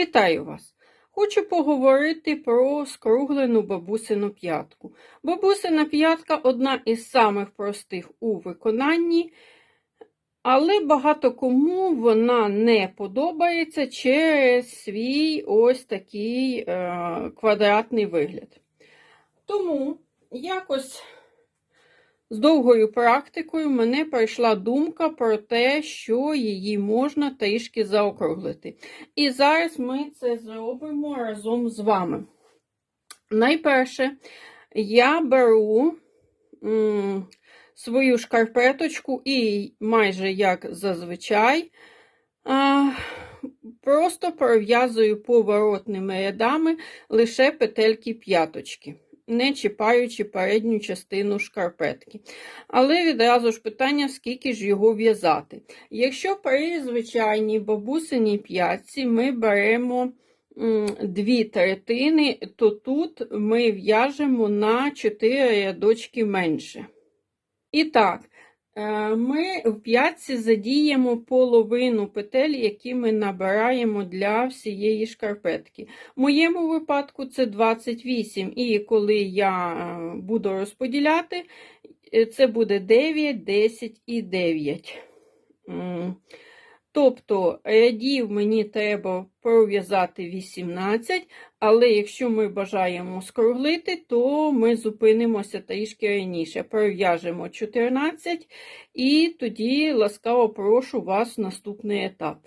Вітаю вас! Хочу поговорити про скруглену бабусину п'ятку. Бабусина п'ятка одна із самих простих у виконанні, але багато кому вона не подобається через свій ось такий е, квадратний вигляд. Тому якось з довгою практикою мене прийшла думка про те, що її можна трішки заокруглити. І зараз ми це зробимо разом з вами. Найперше, я беру м, свою шкарпеточку і майже як зазвичай, а, просто пров'язую поворотними рядами лише петельки п'яточки не чіпаючи передню частину шкарпетки. Але відразу ж питання, скільки ж його в'язати. Якщо при звичайній бабусиній п'ятці ми беремо дві третини, то тут ми в'яжемо на 4 рядочки менше. І так, ми в п'ятці задіємо половину петель, які ми набираємо для всієї шкарпетки. В моєму випадку це 28, і коли я е, буду розподіляти, е, це буде 9, 10 і 9. Тобто рядів мені треба пров'язати 18, але якщо ми бажаємо скруглити, то ми зупинимося трішки раніше. Пров'яжемо 14 і тоді ласкаво прошу вас в наступний етап.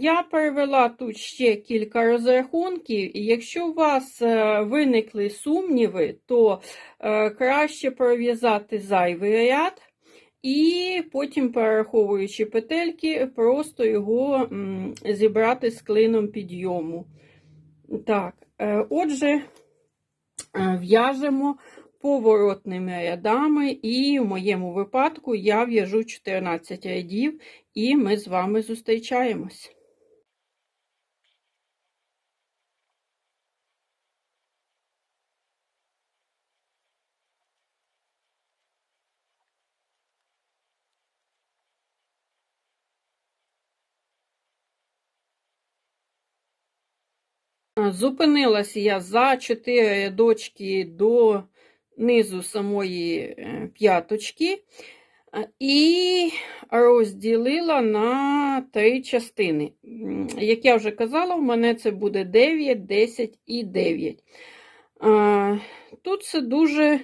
Я перевела тут ще кілька розрахунків, і якщо у вас е, виникли сумніви, то е, краще пров'язати зайвий ряд. І потім, перераховуючи петельки, просто його зібрати з клином підйому. Так, е, отже, е, в'яжемо поворотними рядами, і в моєму випадку я в'яжу 14 рядів, і ми з вами зустрічаємось. Зупинилася я за 4 рядочки до низу самої е, п'яточки і розділила на три частини. Як я вже казала, в мене це буде 9, 10 і 9. Тут це дуже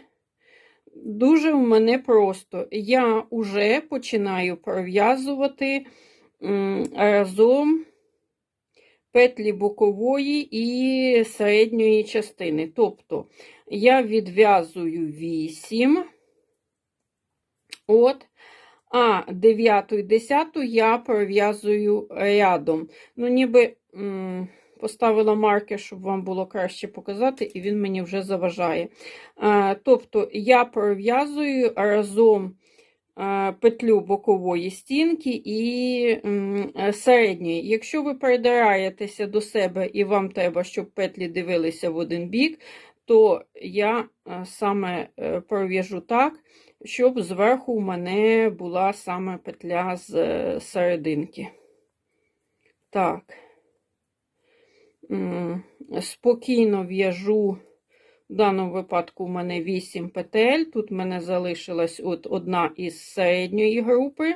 дуже в мене просто. Я вже починаю пров'язувати разом петлі бокової і середньої частини. Тобто я відв'язую 8, от, а 9 і 10 я пров'язую рядом. Ну, ніби поставила маркер, щоб вам було краще показати, і він мені вже заважає. Тобто я пров'язую разом петлю бокової стінки і середньої. Якщо ви придираєтеся до себе і вам треба, щоб петлі дивилися в один бік, то я саме е, пров'яжу так, щоб зверху у мене була саме петля з е, серединки. Так, спокійно в'яжу. В даному випадку в мене 8 петель. Тут в мене залишилась от одна із середньої групи.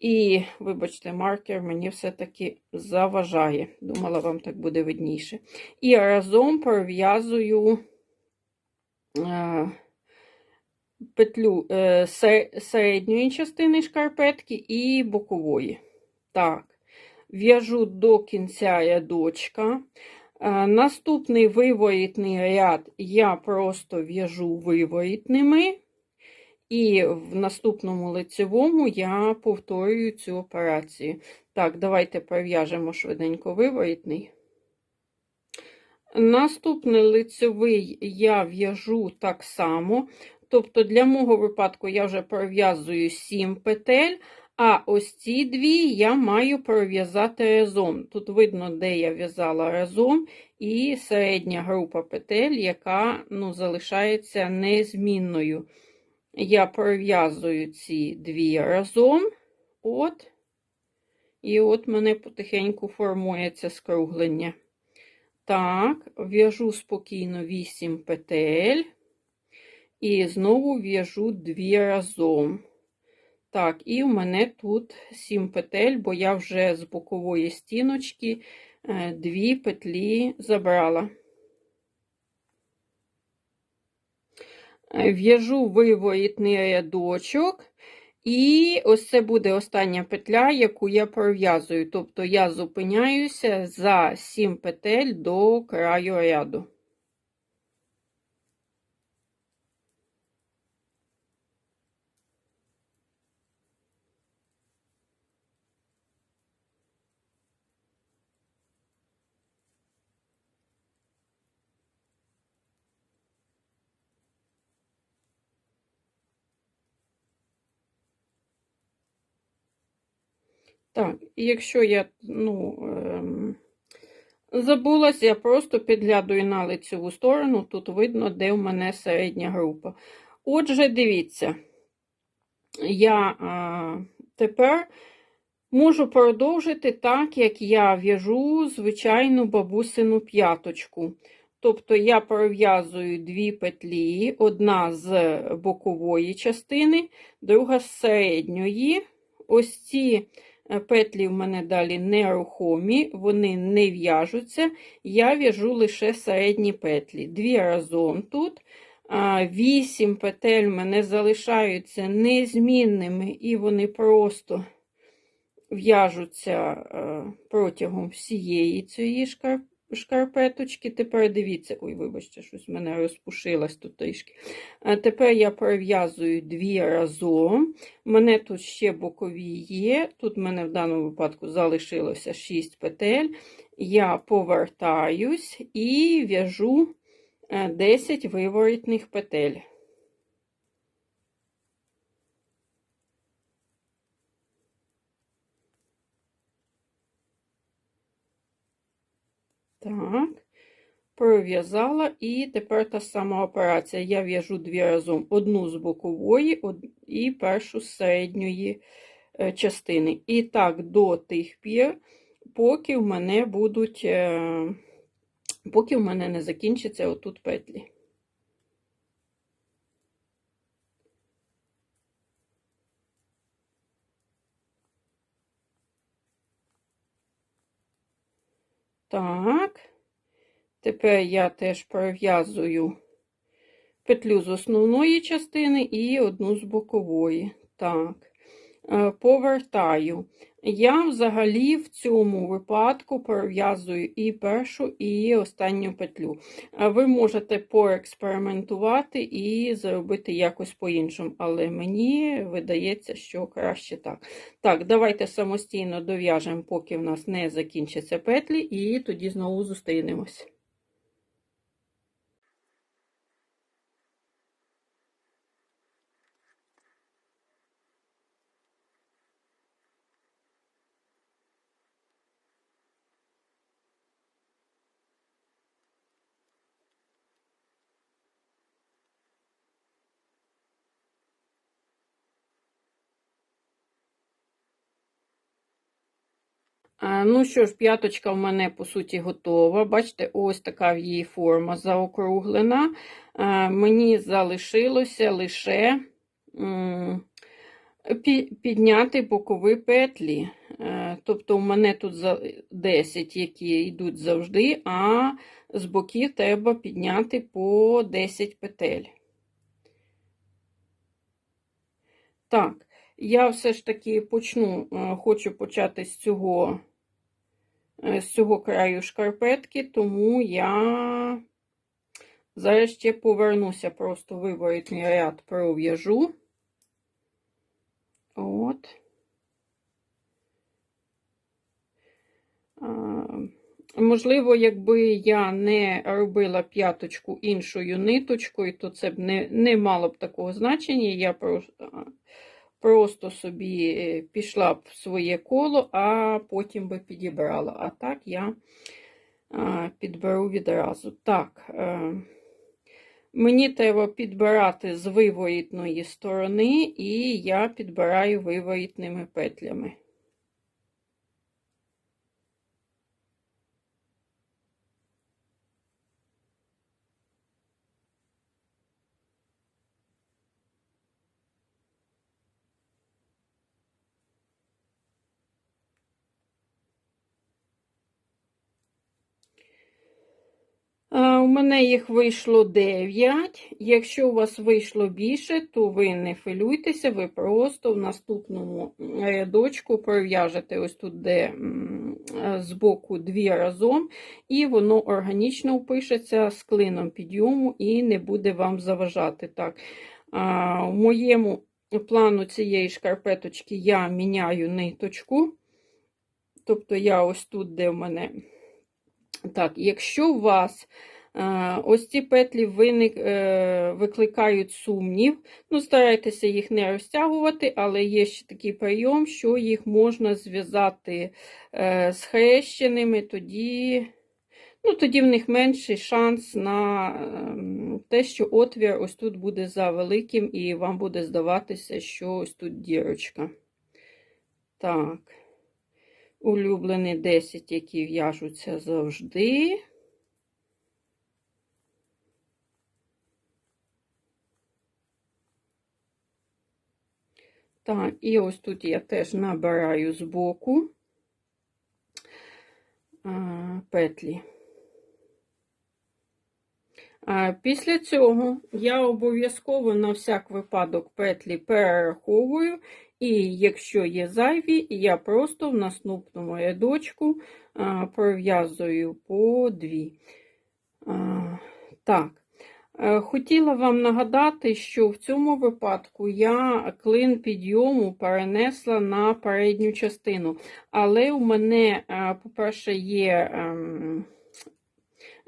І, вибачте, маркер мені все-таки заважає. Думала, вам так буде видніше. І разом пров'язую е, петлю е, середньої частини шкарпетки і бокової. Так, в'яжу до кінця рядочка. Е, наступний виворітний ряд я просто в'яжу виворітними, і в наступному лицевому я повторюю цю операцію. Так, давайте пров'яжемо швиденько виворітний. Наступний лицевий я в'яжу так само. Тобто, для мого випадку я вже пров'язую 7 петель, а ось ці дві я маю пров'язати разом. Тут видно, де я в'язала разом, і середня група петель, яка ну, залишається незмінною. Я пров'язую ці дві разом, от, І от мене потихеньку формується скруглення. Так, в'яжу спокійно 8 петель. І знову в'яжу дві разом. Так, і в мене тут 7 петель, бо я вже з бокової стіночки е, дві петлі забрала. Е, в'яжу виворітний рядочок, і ось це буде остання петля, яку я пров'язую. Тобто я зупиняюся за 7 петель до краю ряду. Так, і якщо я ну, ем, забулась, я просто підглядую на лицеву сторону, тут видно, де в мене середня група. Отже, дивіться, я а, тепер можу продовжити так, як я в'яжу звичайну бабусину п'яточку. Тобто я пров'язую дві петлі, одна з бокової частини, друга з середньої. Ось ці Е, петлі в мене далі нерухомі, вони не в'яжуться. Я в'яжу лише середні петлі. Дві разом тут. Вісім петель в мене залишаються незмінними, і вони просто в'яжуться е, протягом всієї цієї шкарпи шкарпеточки. Тепер дивіться, ой, вибачте, щось в мене розпушилось тут трішки. Тепер я пров'язую дві разом. У мене тут ще бокові є. Тут в мене в даному випадку залишилося 6 петель. Я повертаюсь і в'яжу 10 е, виворітних петель. Так, пров'язала, і тепер та сама операція. Я в'яжу дві разом одну з бокової і першу з середньої е, частини. І так, до тих пір, поки в мене будуть, е, поки в мене не закінчиться отут петлі. Так, тепер я теж пров'язую петлю з основної частини і одну з бокової. Так, е, повертаю. Я взагалі в цьому випадку пров'язую і першу, і останню петлю. Ви можете поекспериментувати і зробити якось по-іншому, але мені видається, що краще так. Так, давайте самостійно дов'яжемо, поки в нас не закінчаться петлі, і тоді знову зустрінемось. Ну що ж, п'яточка в мене, по суті, готова. Бачите, ось така в її форма заокруглена. Мені залишилося лише підняти бокові петлі. Е, тобто, у мене тут 10, які йдуть завжди, а з боків треба підняти по 10 петель. Так, я все ж таки почну, е, хочу почати з цього Е, з цього краю шкарпетки, тому я зараз ще повернуся, просто виворітний ряд пров'яжу. От. Можливо, якби я не робила п'яточку іншою ниточкою, то це б не не мало б такого значення. Я просто Просто собі е, пішла б в своє коло, а потім би підібрала. А так я підберу відразу. Так, е, мені треба підбирати з виворітної сторони, і я підбираю виворітними петлями. Мене їх вийшло 9. Якщо у вас вийшло більше, то ви не хвилюйтеся, ви просто в наступному рядочку пров'яжете ось тут, де е, збоку дві разом, і воно органічно впишеться з клином підйому і не буде вам заважати. Так, в моєму плану цієї шкарпеточки я міняю ниточку. Тобто я ось тут, де в мене. Так, якщо у вас ось ці петлі виник, е, викликають сумнів, ну, старайтеся їх не розтягувати, але є ще такий прийом, що їх можна зв'язати е, з хрещеними, тоді, ну, тоді в них менший шанс на ем, те, що отвір ось тут буде за і вам буде здаватися, що ось тут дірочка. Так улюблені 10, які в'яжуться завжди. Так, і ось тут я теж набираю збоку а, петлі. Після цього я обов'язково на всяк випадок петлі перераховую і якщо є зайві, я просто в наступному рядочку пров'язую по дві. Так. Е, хотіла вам нагадати, що в цьому випадку я клин підйому перенесла на передню частину. Але у мене, е, по-перше, є ем,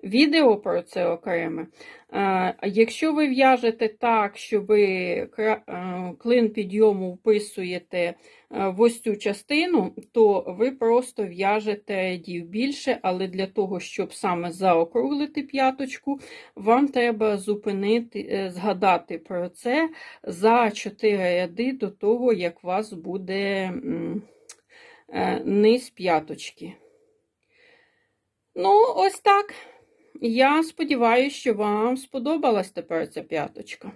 відео про це окреме. Якщо ви в'яжете так, що ви клин підйому вписуєте в ось цю частину, то ви просто в'яжете рядів більше, але для того, щоб саме заокруглити п'яточку, вам треба зупинити, е, згадати про це за 4 ряди до того, як у вас буде е, низ п'яточки. Ну, ось так. Я сподіваюся, що вам сподобалась тепер ця п'яточка.